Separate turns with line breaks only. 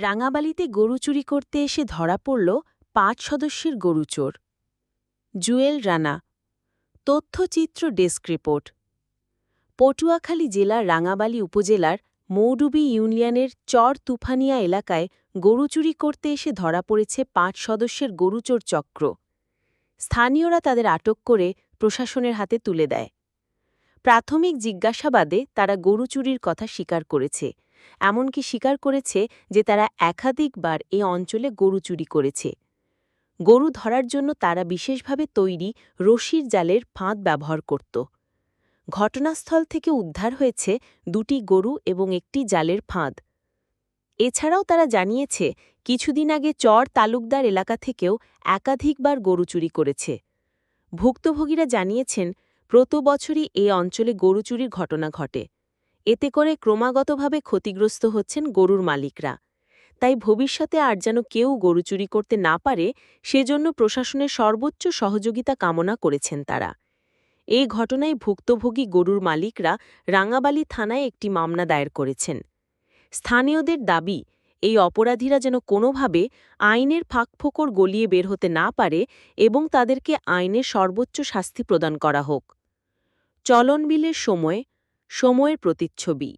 রাঙাবালিতে গরু চুরি করতে এসে ধরা পড়ল পাঁচ সদস্যের গরুচোর জুয়েল রানা, তথ্যচিত্র ডেস্ক রিপোর্ট। পটুয়াখালী জেলার রাঙাবালি উপজেলার মৌডুবি ইউনিয়নের চর তুফানিয়া এলাকায় গরু চুরি করতে এসে ধরা পড়েছে পাঁচ সদস্যের গরুচোর চক্র। স্থানীয়রা তাদের আটক করে প্রশাসনের হাতে তুলে দেয়। প্রাথমিক জিজ্ঞাসাবাদে তারা গরু চুরির কথা স্বীকার করেছে। এমনকি স্বীকার করেছে যে তারা একাধিকবার এ অঞ্চলে গরু চুরি করেছে। গরু ধরার জন্য তারা বিশেষভাবে তৈরি রশির জালের ফাঁদ ব্যবহার করত। ঘটনাস্থল থেকে উদ্ধার হয়েছে দুটি গরু এবং একটি জালের ফাঁদ। এছাড়াও তারা জানিয়েছে, কিছুদিন আগে চর তালুকদার এলাকা থেকেও একাধিকবার গরু চুরি করেছে। ভুক্তভোগীরা জানিয়েছেন, প্রত বছরই এ অঞ্চলে গরু চুরির ঘটনা ঘটে। এতে করে ক্রমাগতভাবে ক্ষতিগ্রস্ত হচ্ছেন গরুর মালিকরা। তাই ভবিষ্যতে আর যেন কেউ গরু চুরি করতে না পারে, সেজন্য প্রশাসনের সর্বোচ্চ সহযোগিতা কামনা করেছেন তারা। এই ঘটনায় ভুক্তভোগী গরুর মালিকরা রাঙাবালি থানায় একটি মামলা দায়ের করেছেন। স্থানীয়দের দাবি, এই অপরাধীরা যেন কোনোভাবে আইনের ফাঁকফোকর গলিয়ে বের হতে না পারে এবং তাদেরকে আইনের সর্বোচ্চ শাস্তি প্রদান করা হোক। চলনবিলের সময় সময়ের প্রতিচ্ছবি।